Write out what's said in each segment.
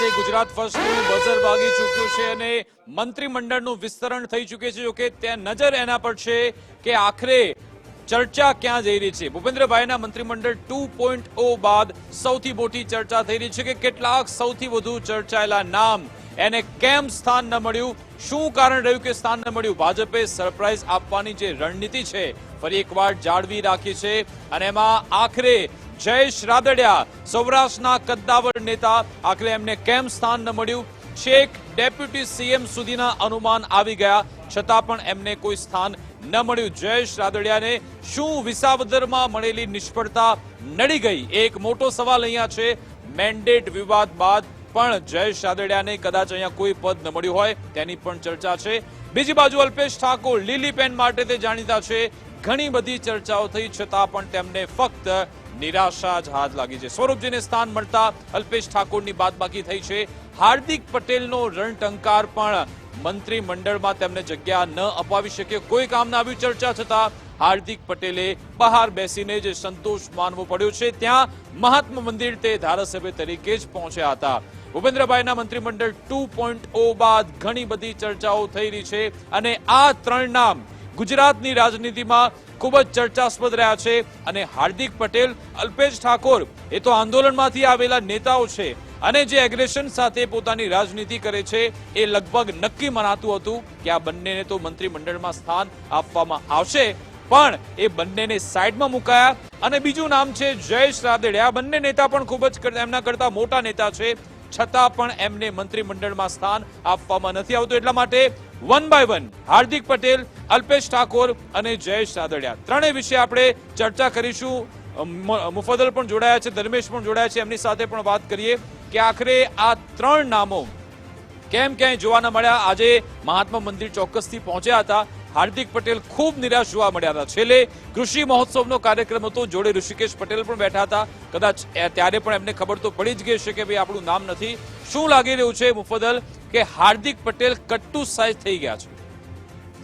સાથે ગુજરાત ફર્સ્ટનું બઝર વાગી ચૂક્યું છે અને મંત્રીમંડળનું વિસ્તરણ થઈ ચૂક્યું છે. જોકે ત્યાં નજર એના પર છે કે આખરે ચર્ચા ક્યાં જઈ રહી છે? ભૂપેન્દ્રભાઈના મંત્રીમંડળ ટુ પોઈન્ટ ઓ બાદ સૌથી મોટી ચર્ચા થઈ રહી છે કે કેટલાક સૌથી વધુ ચર્ચાયેલા નામ એને કેમ સ્થાન ન મળ્યું? શું કારણ રહ્યું કે સ્થાન ન મળ્યું? ભાજપે સરપ્રાઈઝ આપવાની જે રણનીતિ છે, ફરી એકવાર જાળવી રાખી છે અને એમાં આખરે જયેશ રાદડિયા, સૌરાષ્ટ્રના કદ્દાવર નેતા. આખરે એમને કેમ સ્થાન ન મળ્યું? છેક ડેપ્યુટી સીએમ સુધીના અનુમાન આવી ગયા, છતાં પણ એમને કોઈ સ્થાન ન મળ્યું. જયેશ રાદડિયાને શું વિસાવદરમાં મળેલી નિષ્ફળતા નડી ગઈ? એક મોટો સવાલ અહીંયા છે. મેન્ડેટ વિવાદ બાદ પણ જયેશ રાદડિયાને કદાચ અહીંયા કોઈ પદ ન મળ્યું હોય, તેની પણ ચર્ચા છે. બીજી બાજુ અલ્પેશ ઠાકોર, લીલી પેન માટે તે જાણીતા છે. ઘણી બધી ચર્ચાઓ થઈ, છતાં પણ તેમને ફક્ત નિરાશા જ હાથ લાગી છે. સ્વરૂપજીને સ્થાન મળતા અલ્પેશ ઠાકોરની બાદબાકી થઈ છે. હાર્દિક પટેલનો રણટંકાર પણ મંત્રીમંડળમાં તેમને જગ્યા ન અપાવી શકે. કોઈ કામ આવી ચર્ચા છતાં હાર્દિક પટેલે બહાર બેસીને જે સંતોષ માનવો પડ્યો છે. ત્યાં મહાત્મા મંદિર તે ધારાસભ્ય તરીકે જ પહોંચ્યા હતા. ભૂપેન્દ્રભાઈના મંત્રીમંડળ ટુ બાદ ઘણી બધી ચર્ચાઓ થઈ રહી છે અને આ ત્રણ નામ ગુજરાતની રાજનીતિમાં ખૂબ જ ચર્ચાસ્પદ રહ્યા છે અને હાર્દિક પટેલ, અલ્પેશ ઠાકોર, એ તો આંદોલનમાંથી આવેલા નેતાઓ છે. અને જે એગ્રેશન સાથે પોતાની રાજનીતિ કરે છે, એ લગભગ નક્કી મનાતું હતું કે આ બંનેને તો મંત્રીમંડળમાં સ્થાન આપવામાં આવશે. પણ એ બંનેને સાઈડમાં મુકાયા અને બીજું નામ છે જયેશ રાદડિયા બંને નેતા પણ ખૂબ જ એમના કરતા મોટા નેતા છે. છતાં પણ એમને મંત્રીમંડળમાં સ્થાન આપવામાં નથી આવતું. એટલા માટે one by one Hardik Patel, Alpesh Thakor અને જયેશ સાદડિયા ત્રણેય વિશે આપણે ચર્ચા કરીશું. મુફદલ પણ જોડાયા છે, ધર્મેશ પણ જોડાયા છે. એમની સાથે પણ વાત કરીએ કે આખરે આ ત્રણ નામો કેમ ક્યાંય જોવા ન મળ્યા? આજે મહાત્મા મંદિર ચોક્કસથી પહોંચ્યા હતા. હાર્દિક પટેલ ખૂબ નિરાશ જોવા મળ્યા હતા. છેલ્લે કૃષિ મહોત્સવનો કાર્યક્રમ હતો. જોડે ઋષિકેશ પટેલ પણ બેઠા હતા. કદાચ ત્યારે પણ એમને ખબર તો પડી જ ગઈ છે કે ભાઈ આપણું નામ નથી. શું લાગી રહ્યું છે મુફદલ કે હાર્દિક પટેલ કટ્ટુ સાઈઝ થઈ ગયા છે?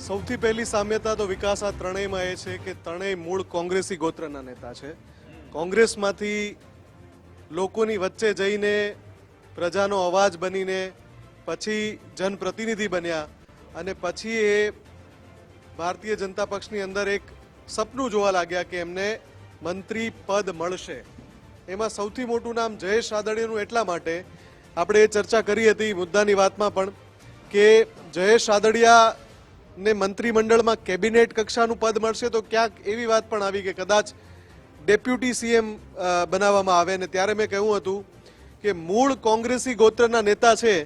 સૌથી પહેલી સામ્યતા તો વિકાસ આ ત્રણેયમાં એ છે કે ત્રણેય મૂળ કોંગ્રેસી ગોત્રના નેતા છે. કોંગ્રેસમાંથી લોકોની વચ્ચે જઈને પ્રજાનો અવાજ બનીને પછી જનપ્રતિનિધિ બન્યા અને પછી એ ભારતીય જનતા પક્ષની અંદર એક સપનું જોવા લાગ્યા કે એમને મંત્રી પદ મળશે. એમાં સૌથી મોટું નામ જયેશ રાદડિયાનું એટલા માટે આપણે એ ચર્ચા કરી હતી મુદ્દાની વાતમાં પણ કે જયેશ રાદડિયાને મંત્રીમંડળમાં કેબિનેટ કક્ષાનું પદ મળશે તો ક્યાંક એવી વાત પણ આવી કે કદાચ ડેપ્યુટી સીએમ બનાવવામાં આવે ને ત્યારે મેં કહ્યું હતું કે મૂળ કોંગ્રેસી ગોત્રના નેતા છે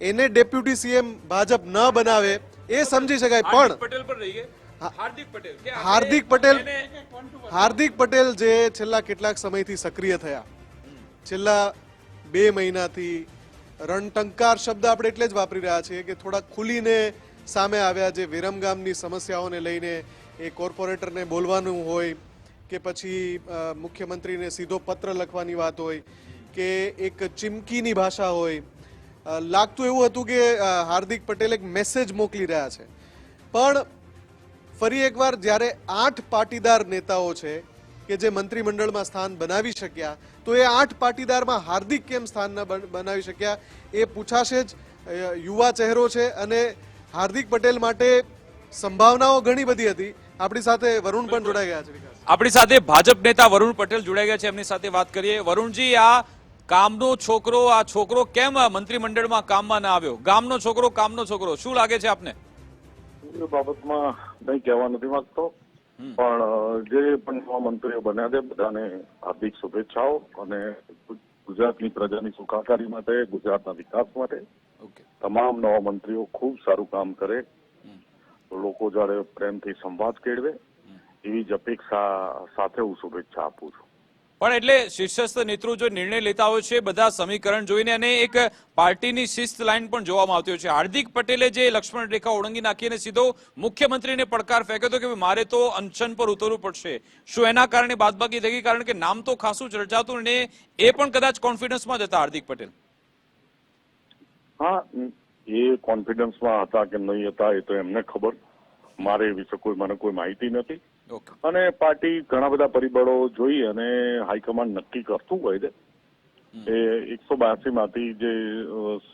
એને ડેપ્યુટી સીએમ ભાજપ ન બનાવે એ સમજી શકાય પણ પટેલ પણ રહી હાર્દિક પટેલ. હાર્દિક પટેલ હાર્દિક પટેલ જે છેલ્લા કેટલાક સમયથી સક્રિય થયા. છેલ્લા બે મહિનાથી રણટંકાર શબ્દ આપણે એટલે જ વાપરી રહ્યા છીએ કે થોડા ખુલીને સામે આવ્યા જે વિરમગામની સમસ્યાઓને લઈને એ કોર્પોરેટરને બોલવાનું હોય કે પછી મુખ્યમંત્રીને સીધો પત્ર લખવાની વાત હોય કે એક ચીમકીની ભાષા હોય લાગતું એવું હતું કે હાર્દિક પટેલ એક મેસેજ મોકલી રહ્યા છે. પણ ફરી એકવાર જ્યારે આઠ પાટીદાર નેતાઓ છે કે જે મંત્રીમંડળમાં સ્થાન બનાવી શક્યા તો એ આઠ પાટીદારમાં હાર્દિક કેમ સ્થાન ન બનાવી શક્યા એ પૂછાશે જ. યુવા ચહેરો છે અને હાર્દિક પટેલ માટે સંભાવનાઓ ઘણી બધી હતી. આપણી સાથે વરુણ પણ જોડાઈ ગયા છે આપણી સાથે ભાજપ નેતા વરુણ પટેલ જોડાઈ ગયા છે. એમની સાથે વાત કરીએ. વરુણજી આ કામનો છોકરો આ છોકરો કેમ મંત્રીમંડળમાં કામમાં ના આવ્યો? ગામનો છોકરો કામનો છોકરો શું લાગે છે આપને? એ બાબતમાં કંઈ કહેવા નથી માંગતો. પણ જે પણ નવા મંત્રીઓ બન્યા છે બધાને હાર્દિક શુભેચ્છાઓ અને ગુજરાતની પ્રજાની સુખાકારી માટે ગુજરાતના વિકાસ માટે. ઓકે. તમામ નવા મંત્રીઓ ખૂબ સારું કામ કરે. લોકો જ્યારે પ્રેમથી સંવાદ કેળવે એવી જ અપેક્ષા સાથે હું શુભેચ્છા આપું છું. પણ એટલે શીર્ષસ્થ નેતૃત્વ જો નિર્ણય લેતા હોય છે, બધા સમીકરણ જોઈને અને એક પાર્ટીની શિસ્ત લાઈન પણ જોવામાં આવતી હોય છે. હાર્દિક પટેલે જે લક્ષ્મણ રેખા ઓળંગી નાખી અને સીધો મુખ્યમંત્રીને પડકાર ફેંક્યો હતો કે મારે તો અનશન પર ઉતરવું પડશે. શું એના કારણે બાદબાકી થઈ ગઈ? કારણ કે નામ તો ખાસું ચર્ચાતું ને એ પણ કદાચ કોન્ફિડન્સમાં જ હતા હાર્દિક પટેલ. હા, એ કોન્ફિડન્સમાં હતા કે નહીં હતા એ તો એમને ખબર. મારે એ વિશે કોઈ મને કોઈ માહિતી નથી. અને પાર્ટી ઘણા બધા પરિબળો જોઈ અને હાઈકમાન્ડ નક્કી કરતું હોય છે. એ એકસો બાસી માંથી જે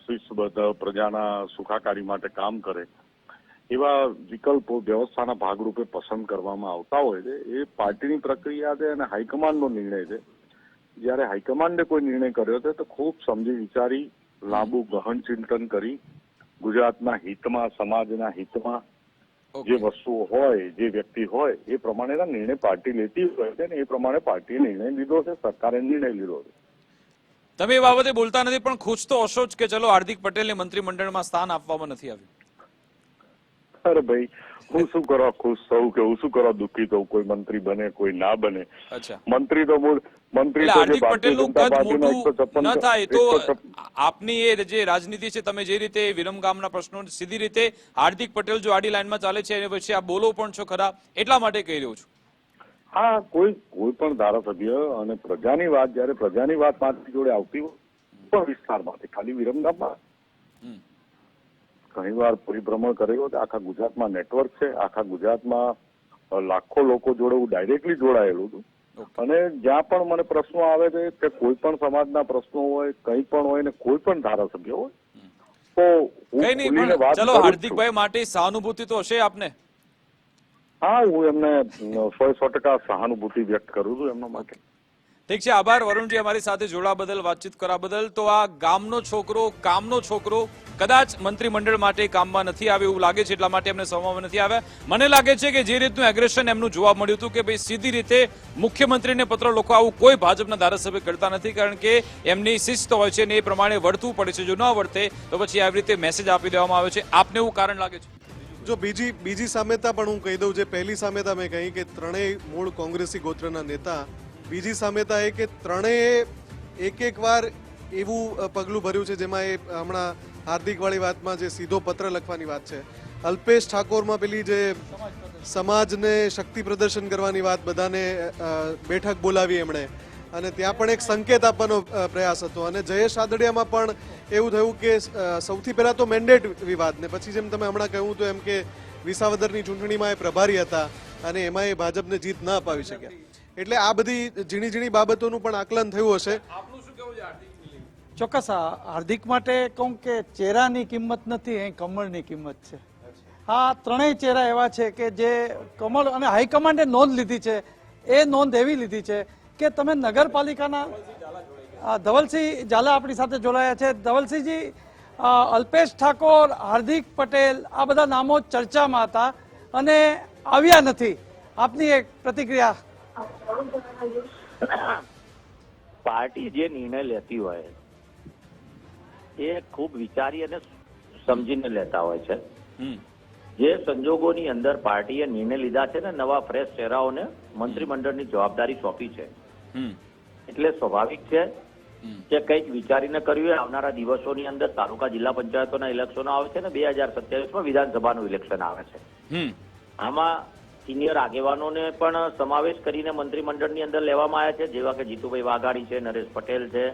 શિસ્તબદ્ધ પ્રજાના સુખાકારી માટે કામ કરે એવા વિકલ્પો વ્યવસ્થાના ભાગરૂપે પસંદ કરવામાં આવતા હોય છે. એ પાર્ટીની પ્રક્રિયા છે અને હાઈકમાન્ડનો નિર્ણય છે. જ્યારે હાઈકમાન્ડે કોઈ નિર્ણય કર્યો છે તો ખૂબ સમજી વિચારી લાંબુ ગહન ચિંતન કરી ગુજરાતના હિતમાં સમાજના હિતમાં જે વસ્તુઓ હોય જે વ્યક્તિ હોય એ પ્રમાણેના નિર્ણય પાર્ટી લેતી હોય છે ને એ પ્રમાણે પાર્ટીએ નિર્ણય લીધો છે સરકારે નિર્ણય લીધો છે. તમે એ બાબતે બોલતા નથી પણ ખુશ તો હશો જ કે ચલો હાર્દિક પટેલને મંત્રીમંડળમાં સ્થાન આપવામાં નથી આવ્યું. અરે ભાઈ હું શું કરવા ખુશ થવું કે હું શું કરવા દુઃખી થવું કોઈ મંત્રી બને કોઈ ના બને. મંત્રી તો મંત્રી તો જે હાર્દિક ભારતીય જનતા કદ એકસો છપ્પન થાય તો આપની એ જે રાજનીતિ છે તમે જે રીતે વિરમગામના પ્રશ્નો સીધી રીતે હાર્દિક પટેલ જો આડી લાઈનમાં ચાલે છે એ પછી આ બોલો પણ છો ખરા એટલા માટે કહી રહ્યો છું. હા કોઈ કોઈ પણ ધારાસભ્ય અને પ્રજાની વાત જયારે પ્રજાની વાત મારી જોડે આવતી હોય વિસ્તારમાંથી ખાલી વિરમગામમાં હમ. ઘણી વાર પરિભ્રમણ કર્યો આખા ગુજરાતમાં નેટવર્ક છે આખા ગુજરાતમાં લાખો લોકો જોડે હું ડાયરેક્ટલી જોડાયેલું છું અને જ્યાં પણ મને પ્રશ્નો આવે છે કે કોઈ પણ સમાજના પ્રશ્નો હોય કંઈ પણ હોય ને કોઈ પણ ધારાસભ્ય હોય તો હું કઈ નહીં ચલો. હાર્દિકભાઈ માટે સહાનુભૂતિ તો હશે આપને હા હું એમને સો સો ટકા સહાનુભૂતિ વ્યક્ત કરું છું એમના માટે ઠીક છે, આભાર. વરુણજી, અમારી સાથે જોડા બદલ, વાતચીત કરવા બદલ. તો આ ગામનો છોકરો, કામનો છોકરો કદાચ મંત્રીમંડળ માટે કામમાં નથી આવે એવું લાગે છે, એટલા માટે એમને સમવામાં નથી આવ્યા. મને લાગે છે કે જે રીતનું એગ્રેશન એમનું જોવા મળ્યું હતું કે ભાઈ સીધી રીતે મુખ્યમંત્રીને પત્ર લખો આવું કોઈ ભાજપના ધારાસભ્ય કરતા નથી, કારણ કે એમની શિસ્ત હોય છે ને એ પ્રમાણે વર્તવું પડે છે. જો ન વર્તે તો પછી આવી રીતે મેસેજ આપી દેવામાં આવે છે. આપને એવું કારણ લાગે છે? જો બીજી બીજી સામ્યતા પણ હું કહી દઉં. જે પહેલી સામ્યતા મેં કહી કે ત્રણેય મૂળ કોંગ્રેસી ગોત્રના નેતા બીજી સામ્યતા એ કે ત્રણેય એક એક વાર એવું પગલું ભર્યું છે, જેમાં એ હમણાં હાર્દિકવાળી વાતમાં જે સીધો પત્ર લખવાની વાત છે. અલ્પેશ ઠાકોરમાં પેલી જે સમાજને શક્તિ પ્રદર્શન કરવાની વાત બધાને બેઠક બોલાવી એમણે. અને ત્યાં પણ એક સંકેત આપવાનો પ્રયાસ હતો. અને જયેશ આદડિયામાં પણ એવું થયું કે સૌથી પહેલાં તો મેન્ડેટ વિવાદ ને પછી જેમ તમે હમણાં કહ્યું તો એમ કે વિસાવદરની ચૂંટણીમાં એ પ્રભારી હતા અને એમાં એ ભાજપને જીત ન અપાવી શક્યા. એટલે આ બધી ઝીણી ઝીણી બાબતોનું પણ આકલન થયું હશે. ચોક્કસ આ હાર્દિક માટે કહું કે ચહેરાની કિંમત નથી અહીં કમળની કિંમત છે. આ ત્રણેય ચહેરા એવા છે કે જે કમળ અને હાઈકમાન્ડે નોંધ લીધી છે એ નોંધ એવી લીધી છે કે તમે નગરપાલિકાના ધવલસિંહ ઝાલા આપણી સાથે જોડાયા છે. ધવલસિંહજી અલ્પેશ ઠાકોર હાર્દિક પટેલ આ બધા નામો ચર્ચામાં હતા અને આવ્યા નથી. આપની એક પ્રતિક્રિયા પાર્ટી જે નિર્ણય લેતી હોય એ ખૂબ વિચારી અને સમજીને લેતા હોય છે. જે સંજોગોની અંદર પાર્ટીએ નિર્ણય લીધા છે ને નવા ફ્રેશ ચહેરાઓને મંત્રીમંડળની જવાબદારી સોંપી છે. હમ. એટલે સ્વાભાવિક છે. કે કંઈક વિચારીને કર્યું. આવનારા દિવસોની અંદર તાલુકા જિલ્લા પંચાયતોના ઇલેક્શનો આવે છે ને બે હજાર સત્યાવીસમાં વિધાનસભાનું ઇલેક્શન આવે છે. હમ. આમાં સિનિયર આગેવાનોને પણ સમાવેશ કરીને મંત્રીમંડળની અંદર લેવામાં આવ્યા છે જેવા કે જીતુભાઈ વાઘાણી છે નરેશ પટેલ છે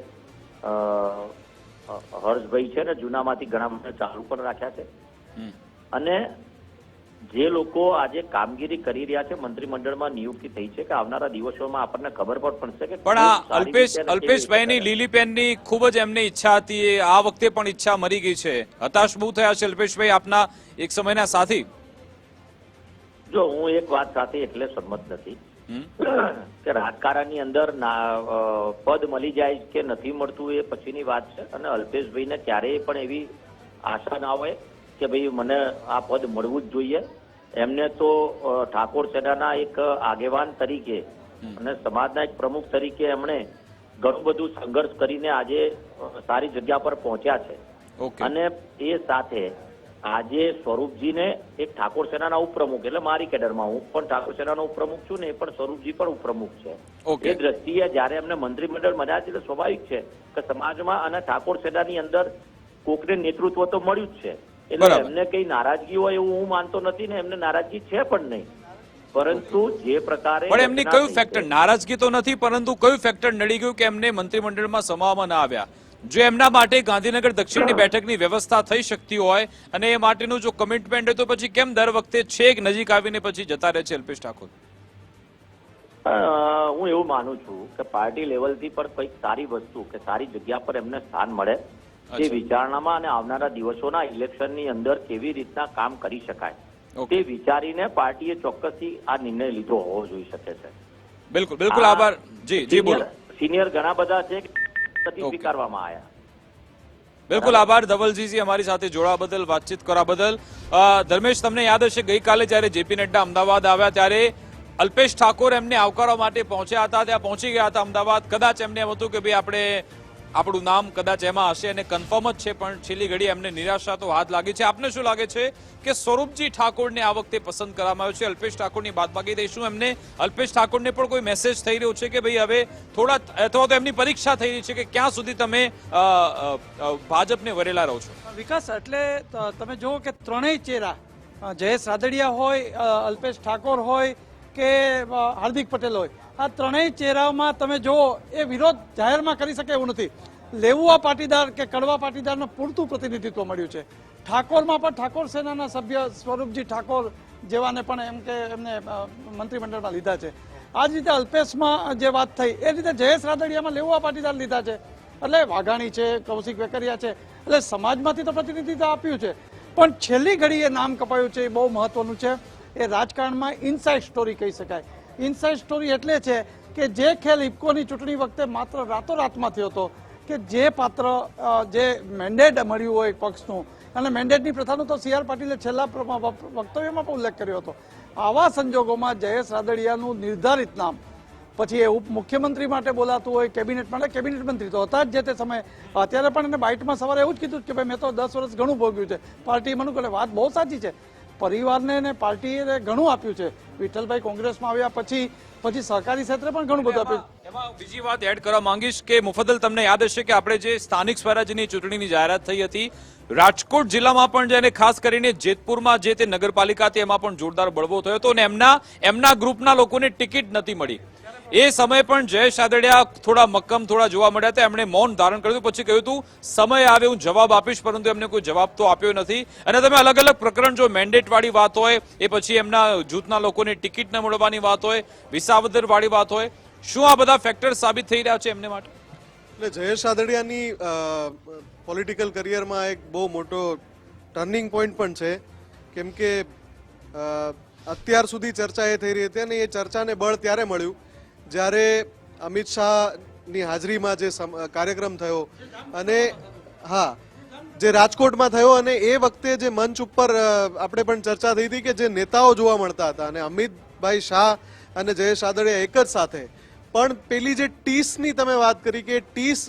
હર્ષભાઈ છે ને જૂનામાંથી ઘણા બધા ચાલુ પણ રાખ્યા છે. અને જે લોકો આજે કામગીરી કરી રહ્યા છે મંત્રીમંડળમાં નિયુક્તિ થઈ છે કે આવનારા દિવસોમાં આપણને ખબર પણ પડશે કે પણ આ અલ્પેશ અલ્પેશભાઈની લીલીપેનની લીલી પેનની ખૂબ જ એમની ઈચ્છા હતી આ વખતે પણ ઈચ્છા મરી ગઈ છે. હતાશ બહુ થયા છે અલ્પેશભાઈ આપના એક સમયના સાથી. જો હું એક વાત સાથે એટલે સંમત નથી. કે રાજકારણની અંદર પદ મળી જાય કે નથી મળતું એ પછીની વાત છે. અને અલ્પેશભાઈને ક્યારેય પણ એવી આશા ના હોય કે ભાઈ મને આ પદ મળવું જ જોઈએ. એમને તો ઠાકોર સેનાના એક આગેવાન તરીકે અને સમાજના એક પ્રમુખ તરીકે એમણે ઘણું બધું સંઘર્ષ કરીને આજે સારી જગ્યા પર પહોંચ્યા છે. અને એ સાથે આજે સ્વરૂપજીને એક ઠાકોર સેનાના ઉપપ્રમુખ એટલે મારી કેડરમાં હું પણ ઠાકોર સેનાનો ઉપપ્રમુખ છું ને એ પણ સ્વરૂપજી પણ ઉપપ્રમુખ છે. એ દ્રષ્ટિએ જ્યારે એમને મંત્રીમંડળ મળ્યા છે એટલે સ્વાભાવિક છે કે સમાજમાં અને ઠાકોર સેનાની અંદર કોકને નેતૃત્વ તો મળ્યું જ છે. એટલે એમને કઈ નારાજગી હોય એવું હું માનતો નથી ને એમને નારાજગી છે પણ નહીં. પરંતુ જે પ્રકારે પણ એમની કયું ફેક્ટર? નારાજગી તો નથી પરંતુ કયું ફેક્ટર નડી ગયું કે એમને મંત્રીમંડળમાં સમાવવામાં ના આવ્યા? જો એમના માટે ગાંધીનગર દક્ષિણની બેઠકની વ્યવસ્થા થઈ શકતી હોય અને એ માટેનું જો કમિટમેન્ટ હોય તો પછી કેમ દર વખતે છેક નજીક આવીને પછી જતા રહે છે અલ્પેશ ઠાકોર? હું એવું માનું છું કે પાર્ટી લેવલથી પણ કંઈક સારી વસ્તુ કે સારી જગ્યા પર એમને સ્થાન મળે. તે વિચારણામાં અને આવનારા દિવસોના ઇલેક્શનની અંદર કેવી રીતના કામ કરી શકાય. તે વિચારીને પાર્ટીએ ચોક્કસથી આ નિર્ણય લીધો હોવો જોઈ શકે છે. બિલકુલ બિલકુલ આભાર. જી જી બોલો. સિનિયર- સિનિયર ઘણા બધા છે કે સ્વીકારવામાં આવ્યા બિલકુલ આભાર ધવલજીજી અમારી સાથે જોડાવા બદલ વાતચીત કરવા બદલ. ધર્મેશ તમને યાદ હશે ગઈકાલે જ્યારે જેપી નડ્ડા અમદાવાદ આવ્યા ત્યારે અલ્પેશ ઠાકોર એમને આવકારવા માટે પહોંચ્યા હતા. ત્યાં પહોંચી ગયા હતા અમદાવાદ. કદાચ એમને એમ હતું કે ભાઈ આપણે આપણું નામ કદાચ એમાં હશે અને કન્ફર્મ જ છે, પણ છેલ્લી ઘડી એમને નિરાશા તો હાથ લાગી છે. આપને શું લાગે છે કે સ્વરૂપજી ઠાકોરને આ વખતે પસંદ કરવામાં આવ્યો છે? અલ્પેશ ઠાકોરની બાદબાકી દઈશું એમને. અલ્પેશ ઠાકોરને પણ કોઈ મેસેજ થઈ રહ્યો છે કે ભાઈ હવે થોડા અથવા તો એમની પરીક્ષા થઈ રહી છે કે ક્યાં સુધી તમે ભાજપને વરેલા રહો છો? વિકાસ, એટલે તમે જુઓ કે ત્રણેય ચહેરા જયેશ રાદડિયા હોય અલ્પેશ ઠાકોર હોય કે હાર્દિક પટેલ હોય આ ત્રણેય ચહેરામાં તમે જુઓ, એ વિરોધ જાહેરમાં કરી શકે એવું નથી. લેવુઆ પાટીદાર કે કડવા પાટીદારનું પૂરતું પ્રતિનિધિત્વ મળ્યું છે. ઠાકોરમાં પણ ઠાકોર સેનાના સભ્ય સ્વરૂપજી ઠાકોર જેવાને પણ એમ કે એમને મંત્રીમંડળમાં લીધા છે. આ જ રીતે અલ્પેશમાં જે વાત થઈ, એ રીતે જયેશ રાદડિયામાં લેવુઆ પાટીદાર લીધા છે. એટલે વાઘાણી છે, કૌશિક વેકરિયા છે, એટલે સમાજમાંથી તો પ્રતિનિધિત્વ આપ્યું છે. પણ છેલ્લી ઘડીએ નામ કપાયું છે, એ બહુ મહત્વનું છે. એ રાજકારણમાં ઇનસાઇડ સ્ટોરી કહી શકાય. ઇનસાઇડ સ્ટોરી એટલે છે કે જે ખેલ ઇફકોની ચૂંટણી વખતે માત્ર રાતોરાતમાં થયો હતો, કે જે પાત્ર જે મેન્ડેટ મળ્યું હોય પક્ષનું. અને મેન્ડેટની પ્રથાનો તો સી આર પાટીલે છેલ્લા વક્તવ્યમાં પણ ઉલ્લેખ કર્યો હતો. આવા સંજોગોમાં જયેશ રાદડિયાનું નિર્ધારિત નામ. પછી એ મુખ્યમંત્રી માટે બોલાતું હોય, કેબિનેટ માટે, કેબિનેટ મંત્રી તો હતા જ જે તે સમયે. અત્યારે પણ એને બાઇટમાં સવારે એવું જ કીધું કે ભાઈ મેં તો દસ વર્ષ ઘણું ભોગ્યું છે. પાર્ટી મને કહે વાત બહુ સાચી છે. પરિવારને ને પાર્ટીએ ઘણું આપ્યું છે. વિઠ્ઠલભાઈ કોંગ્રેસમાં આવ્યા પછી પછી સહકારી ક્ષેત્રે પણ ઘણું બધું આપ્યું. એમાં બીજી વાત એડ કરવા માંગીશ કે મુફદલ તમને યાદ હશે કે આપણે જે સ્થાનિક સ્વરાજ્યની ચૂંટણીની જાહેરાત થઈ હતી, રાજકોટ જિલ્લામાં પણ જેને ખાસ કરીને જેતપુરમાં જે તે નગરપાલિકા હતી એમાં પણ જોરદાર બળવો થયો હતો અને એમના એમના ગ્રુપના લોકોને ટિકિટ નથી મળી. એ સમય પણ જયેશ આદડિયા થોડા મક્કમ થોડા જોવા મળ્યા હતા. એમણે મૌન ધારણ કર્યું. પછી કહ્યું હતું, સમય આવે, હું જવાબ આપીશ. પરંતુ એમને કોઈ જવાબ તો આપ્યો નથી. અને તમે અલગ અલગ પ્રકરણ જો મેન્ડેટ વાળી વાત હોય, એ પછી એમના જૂથના લોકોને ટિકિટ ન મળવાની વાત હોય વિસાવદર વાળી વાત હોય, શું આ બધા ફેક્ટર સાબિત થઈ રહ્યા છે એમને માટે? એટલે જયેશ આદડિયાની પોલિટિકલ કરિયરમાં એક બહુ મોટો ટર્નિંગ પોઈન્ટ પણ છે. કેમ કે અત્યાર સુધી ચર્ચા એ થઈ રહી હતી અને એ ચર્ચાને બળ ત્યારે મળ્યું. જ્યારે અમિત શાહની હાજરીમાં જે કાર્યક્રમ થયો અને, હા, જે રાજકોટમાં થયો અને એ વખતે જે મંચ ઉપર આપણે પણ ચર્ચા થઈ હતી કે જે નેતાઓ જોવા મળતા હતા અને અમિતભાઈ શાહ અને જયેશ રાદડિયા એક જ સાથે. પણ પેલી જે ટીસની તમે વાત કરી કે ટીસ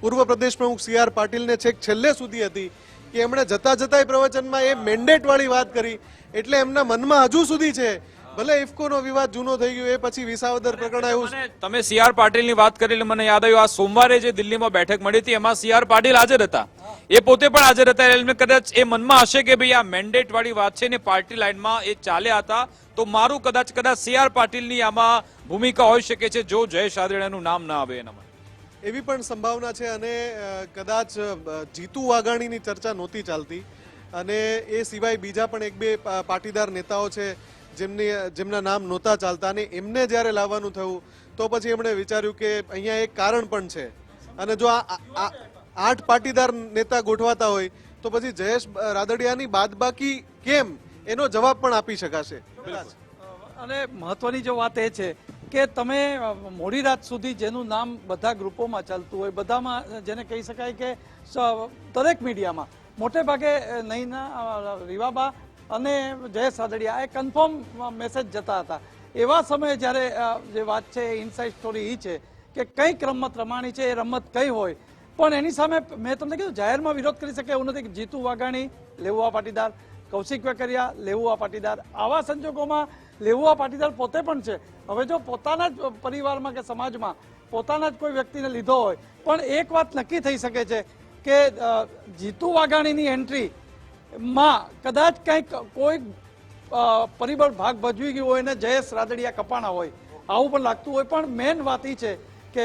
પૂર્વ પ્રદેશ પ્રમુખ સી આર પાટીલને છેક છેલ્લે સુધી હતી કે એમણે જતા જતા પ્રવચનમાં એ મેન્ડેટવાળી વાત કરી. એટલે એમના મનમાં હજુ સુધી છે ભલે ઇફકોનો વિવાદ જૂનો થઈ ગયો એ પછી વિસાવદર પ્રકરણ આવ્યું તમે સી આર પાટીલની વાત કરી એટલે મને યાદ આવ્યું આ સોમવારે જે દિલ્હીમાં બેઠક મળી હતી એમાં સી આર પાટીલ હાજર હતા. એ પોતે પણ હાજર હતા એટલે કદાચ એ મનમાં હશે કે ભાઈ આ મેન્ડેટ વાળી વાત છે ને પાર્ટી લાઈનમાં એ ચાલ્યા હતા તો મારું કદાચ કદાચ સી આર પાટીલની આમાં ભૂમિકા હોઈ શકે છે જો જયેશ આદરેનું નામ ના આવે એનામાં. એવી પણ સંભાવના છે અને કદાચ જીતુ વાઘાણીની ચર્ચા નહોતી ચાલતી. અને એ સિવાય બીજા પણ એક બે પાટીદાર નેતાઓ છે જેમની જેમના નામ નહોતા ચાલતા અને એમને જ્યારે લાવવાનું થયું, તો પછી એમણે વિચાર્યું કે અહીંયા એક કારણ પણ છે. અને જો આ આઠ પાટીદાર નેતા ગોઠવાતા હોય, તો પછી જયેશ રાદડિયાની બાદબાકી કેમ? એનો જવાબ પણ આપી શકાશે. અને મહત્વની જો વાત એ છે કે તમે મોડી રાત સુધી જેનું નામ બધા ગ્રુપોમાં ચાલતું હોય, બધામાં, જેને કહી શકાય કે દરેક મીડિયામાં, મોટે ભાગે નહીંના રીવાબા અને જયેશ સાદડિયા એ કન્ફર્મ મેસેજ જતા હતા. એવા સમયે જ્યારે જે વાત છે, એ ઇનસાઇડ સ્ટોરી એ છે કે કંઈક રમત રમાણી છે, એ રમત કઈ હોય. પણ એની સામે મેં તમને કીધું, જાહેરમાં વિરોધ કરી શકે એવું નથી કે જીતુ વાઘાણી લેવુઆ પાટીદાર, કૌશિક વેકરિયા લેવુઆ પાટીદાર. આવા સંજોગોમાં લેવુઆ પાટીદાર પોતે પણ છે. હવે જો પોતાના જ પરિવારમાં કે સમાજમાં પોતાના જ કોઈ વ્યક્તિને લીધો હોય, પણ એક વાત નક્કી થઈ શકે છે કે જીતુ વાઘાણીની એન્ટ્રી માં, કદાચ કંઈક, કોઈ પરિબળ ભાગ ભજવી ગયું હોય ને જયેશ રાદડિયા કપાણા હોય, આવું પણ લાગતું હોય. પણ મેન વાત એ છે કે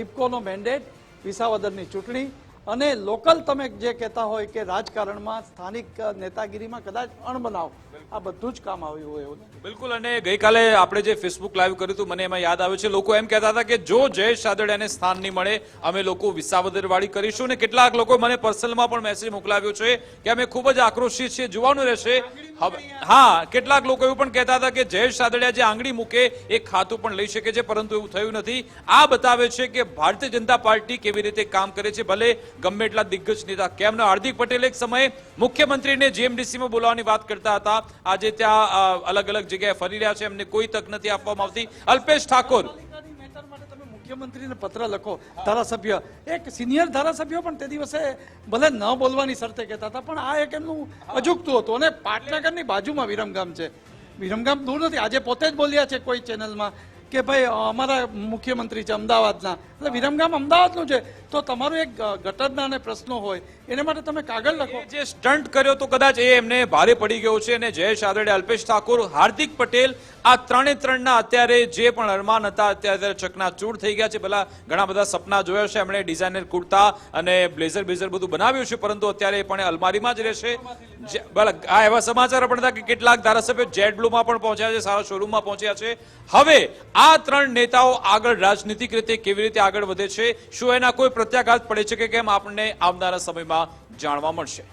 ઇફકોનો મેન્ડેટ વિસાવદરની ચૂંટણી અને લોકલ તમે જે કહેતા હોય કે રાજકારણમાં સ્થાનિક નેતાગીરીમાં કદાચ અણબનાવ. આ બધું જ કામ આવ્યું હોય એવું બિલકુલ, અને ગઈકાલે આપણે જે ફેસબુક લાઈવ કર્યું હતું, મને એમાં યાદ આવે છે, લોકો એમ કહેતા હતા કે જો જયેશ સાદડિયાને સ્થાન નહીં મળે, અમે લોકો વિસાવદરવાળી કરીશું. ને કેટલાક લોકો મને પર્સનલમાં પણ મેસેજ મોકલાવ્યો છે કે અમે ખૂબ જ આક્રોશિત છીએ જોવાનું રહેશે. હવે, હા, કેટલાક લોકો એવું પણ કહેતા હતા કે જયેશ સાદડિયા જે આંગળી મૂકે એ ખાતું પણ લઈ શકે છે, પરંતુ એવું થયું નથી. આ બતાવે છે કે ભારતીય જનતા પાર્ટી કેવી રીતે કામ કરે છે, ભલે ગમે એટલા દિગ્ગજ નેતા. કેમ ન હાર્દિક પટેલ એક સમયે મુખ્યમંત્રીને જીએમડીસીમાં બોલાવવાની વાત કરતા હતા. આજે ત્યાં અલગ અલગ જગ્યાએ ફરી રહ્યા છે. એમને કોઈ તક નથી આપવામાં આવતી. અલ્પેશ ઠાકોર. મુખ્યમંત્રીને પત્ર લખો. ધારાસભ્ય, એક સિનિયર ધારાસભ્ય પણ તે દિવસે ભલે ન બોલવાની શરતે કહેતા હતા, પણ આ એક એમનું અજુકતું હતું. અને પાટનગરની બાજુમાં વિરમગામ છે. વિરમગામ દૂર નથી. આજે પોતે જ બોલ્યા છે કોઈ ચેનલમાં કે ભાઈ અમારા મુખ્યમંત્રી છે અમદાવાદના. એટલે વિરમગામ અમદાવાદનું છે. તો તમારું એક ગટરના પ્રશ્નો હોય, એને માટે તમે કાગળ લખો. જે સ્ટન્ટ કર્યો તો કદાચ એ એમને ભારે પડી ગયો છે અને જયેશ આદડે અલ્પેશ ઠાકોર, હાર્દિક પટેલ, આ ત્રણે ત્રણના અત્યારે જે પણ અરમાન હતા, અત્યારે ચકનાચૂર થઈ ગયા છે. પેલા ઘણા બધા સપના જોયા છે એમણે ડિઝાઇનર કુર્તા અને બ્લેઝર બ્લેઝર બધું બનાવ્યું છે, પરંતુ અત્યારે એ પણ અલમારીમાં જ રહેશે. આ એવા સમાચાર પણ હતા કે કેટલાક ધારાસભ્યો જેટ બ્લુમાં પણ પહોંચ્યા છે, સારા શોરૂમમાં પહોંચ્યા છે. હવે આ ત્રણ નેતાઓ આગળ રાજનીતિક રીતે કેવી રીતે આગળ વધે છે શું એના કોઈ પ્રત્યાઘાત પડે છે કે કેમ આપણને આવનારા સમયમાં જાણવા મળશે?